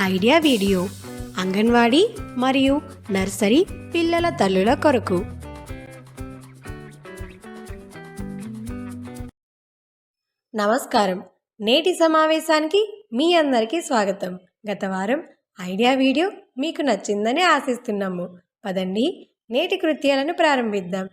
Idea video anganwadi మరియు nursery పిల్లల తల్లుల కొరకు. నమస్కారం. నేటి సమావేశానికి మీ అందరికీ స్వాగతం. గత వారం ఐడియా వీడియో మీకు నచ్చిందని ఆశిస్తున్నాము. పదండి నేటి కృత్యాలను ప్రారంభిద్దాం.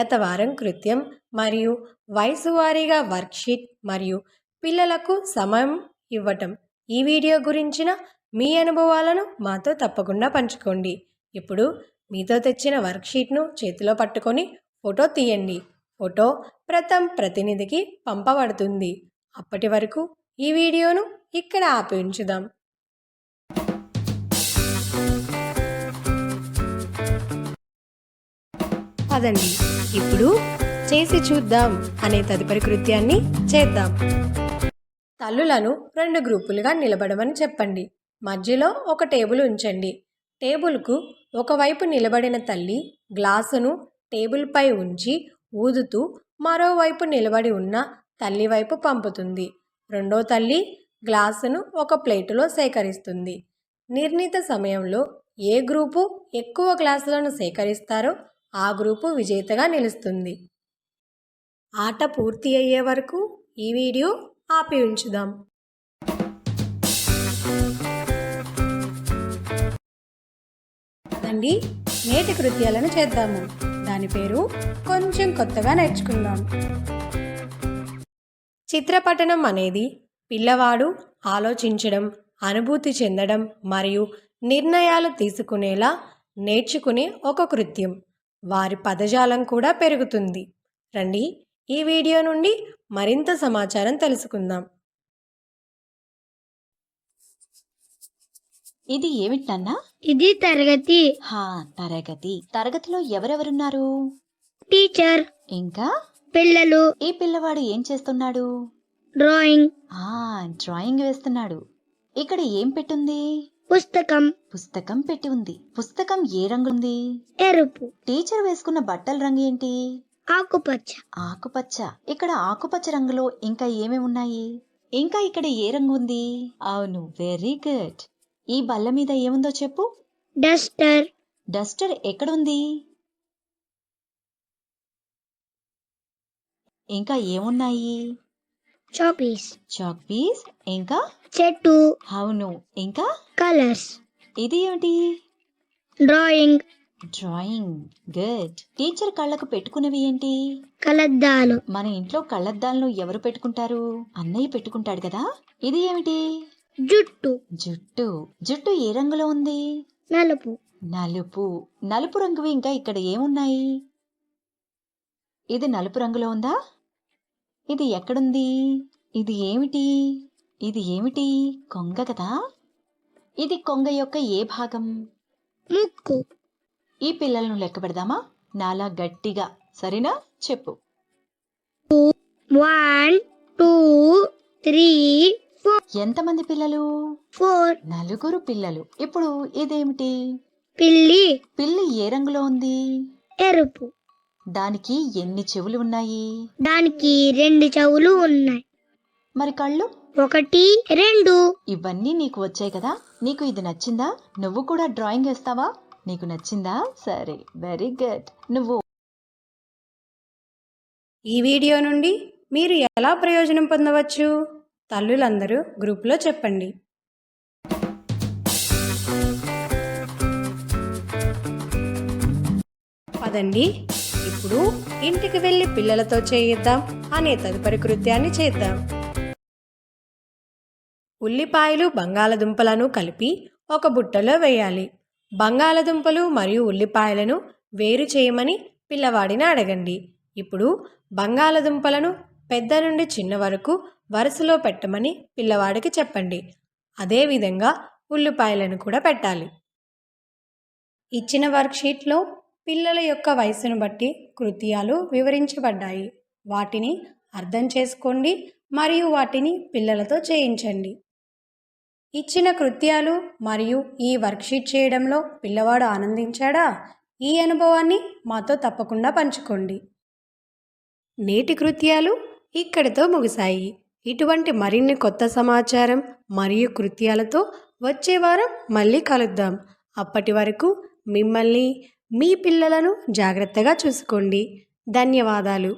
గత వారం కృత్యం మరియు వయసు వారీగా వర్క్షీట్ మరియు పిల్లలకు సమయం ఇవ్వటం. ఈ వీడియో గురించిన మీ అనుభవాలను మాతో తప్పకుండా పంచుకోండి. ఇప్పుడు మీతో తెచ్చిన వర్క్షీట్ను చేతిలో పట్టుకొని ఫోటో తీయండి. ఫోటో ప్రథమ్ ప్రతినిధికి పంపబడుతుంది. అప్పటి వరకు ఈ వీడియోను ఇక్కడ ఆపి ఉంచుదాం. పదండి. ఇప్పుడు చేసి చూద్దాం అనే తదుపరి కృత్యాన్ని చేద్దాం. తల్లులను రెండు గ్రూపులుగా నిలబడమని చెప్పండి. మధ్యలో ఒక టేబుల్ ఉంచండి. టేబుల్కు ఒకవైపు నిలబడిన తల్లి గ్లాసును టేబుల్పై ఉంచి ఊదుతూ మరోవైపు నిలబడి ఉన్న తల్లి వైపు పంపుతుంది. రెండో తల్లి గ్లాసును ఒక ప్లేటులో సేకరిస్తుంది. నిర్ణీత సమయంలో ఏ గ్రూపు ఎక్కువ గ్లాసులను సేకరిస్తారో ఆ గ్రూపు విజేతగా నిలుస్తుంది. ఆట పూర్తి అయ్యే వరకు ఈ వీడియో ఆపి ఉంచుదాం. పదండి నేటి కృత్యాలను చేద్దాము. దాని పేరు కొంచెం కొత్తగా నేర్చుకుందాం. చిత్రపటనం అనేది పిల్లవాడు ఆలోచించడం అనుభూతి చెందడం మరియు నిర్ణయాలు తీసుకునేలా నేర్చుకునే ఒక కృత్యం. వారి పదజాలం కూడా పెరుగుతుంది. రండి ఈ వీడియో నుండి మరింత సమాచారం తెలుసుకుందాం. ఇది ఏమిటన్నా ఇది తరగతి. హా తరగతి. తరగతిలో ఎవరెవరున్నారు? టీచర్. ఇంకా? పిల్లలు. ఈ పిల్లవాడు ఏం చేస్తున్నాడు? డ్రాయింగ్. ఆ డ్రాయింగ్ వేస్తున్నాడు. ఇక్కడ ఏం పెట్టుంది? పుస్తకం. పుస్తకం పెట్టి ఉంది. పుస్తకం ఏ రంగుంది ఎరుపు. టీచర్ వేసుకున్న బట్టల రంగు ఏంటి? ఆకుపచ్చ. ఆకుపచ్చ. ఇక్కడ ఆకుపచ్చ రంగులో ఇంకా ఏమేమి ఉన్నాయి? ఇంకా ఇక్కడ ఏ రంగు ఉంది? అవును వెరీ గుడ్ ఈ బల్ల మీద ఏముందో చెప్పు? డస్టర్. డస్టర్ ఎక్కడుంది? ఇంకా ఏమున్నాయి? Chalk piece chalk piece. ఇంకా? చెట్టు. అవును. ఇంకా? కలర్స్. ఇది ఏమిటి డ్రాయింగ్. డ్రాయింగ్. గుడ్. టీచర్ కళ్ళకు పెట్టుకునేవి ఏంటి? కలద్దాలు మన ఇంట్లో కళ్ళద్దాలను ఎవరు పెట్టుకుంటారు? అన్నయ్య పెట్టుకుంటాడు కదా. ఇది ఏమిటి? జుట్టు. జుట్టు. జుట్టు ఏ రంగులో ఉంది? నలుపు. నలుపు. నలుపు రంగువి ఇంకా ఇక్కడ ఏమున్నాయి? ఇది నలుపు రంగులో ఉందా? ఇది ఎక్కడుంది? ఇది ఏమిటి? ఇది ఏమిటి? కొంగ కదా? ఇది కొంగ యొక్క ఏ భాగం? ముక్కు. ఈ పిల్లలను లెక్క పెడదామా? నాలా గట్టిగా. సరేనా? చెప్పు. వన్ టూ త్రీ ఎంతమంది పిల్లలు? ఫోర్. నలుగురు పిల్లలు. ఇప్పుడు ఇదేమిటి? పిల్లి. పిల్లి ఏ రంగులో ఉంది? ఎరుపు. దానికి ఎన్ని చెవులు ఉన్నాయి? దానికి రెండు చెవులు ఉన్నాయి. మరి కళ్ళు? ఒకటి రెండు. ఇవన్నీ నీకు వచ్చాయి కదా. నీకు ఇది నచ్చిందా? నువ్వు కూడా డ్రాయింగ్ వేస్తావా? నీకు నచ్చిందా? సరే. వెరీ గుడ్ నువ్వు ఈ వీడియో నుండి మీరు ఎలా ప్రయోజనం పొందవచ్చు? తల్లులందరూ గ్రూప్లో చెప్పండి. పదండి. ఇప్పుడు ఇంటికి వెళ్ళి పిల్లలతో చేయిద్దాం అనే తదుపరి కృత్యాన్ని చేద్దాం. ఉల్లిపాయలు బంగాళదుంపలను కలిపి ఒక బుట్టలో వేయాలి. బంగాళదుంపలు మరియు ఉల్లిపాయలను వేరు చేయమని పిల్లవాడిని అడగండి. ఇప్పుడు బంగాళదుంపలను పెద్ద నుండి చిన్న వరకు వరుసలో పెట్టమని పిల్లవాడికి చెప్పండి. అదేవిధంగా ఉల్లిపాయలను కూడా పెట్టాలి. ఇచ్చిన వర్క్షీట్లో పిల్లల యొక్క వయసును బట్టి కృత్యాలు వివరించబడ్డాయి. వాటిని అర్థం చేసుకోండి మరియు వాటిని పిల్లలతో చేయించండి. ఇచ్చిన కృత్యాలు మరియు ఈ వర్క్షీట్ చేయడంలో పిల్లవాడు ఆనందించాడా? ఈ అనుభవాన్ని మాతో తప్పకుండా పంచుకోండి. నేటి కృత్యాలు ఇక్కడితో ముగిశాయి. ఇటువంటి మరిన్ని కొత్త సమాచారం మరియు కృత్యాలతో వచ్చే వారం మళ్ళీ కలుద్దాం. అప్పటి వరకు మిమ్మల్ని మీ పిల్లలను జాగ్రత్తగా చూసుకోండి. ధన్యవాదాలు.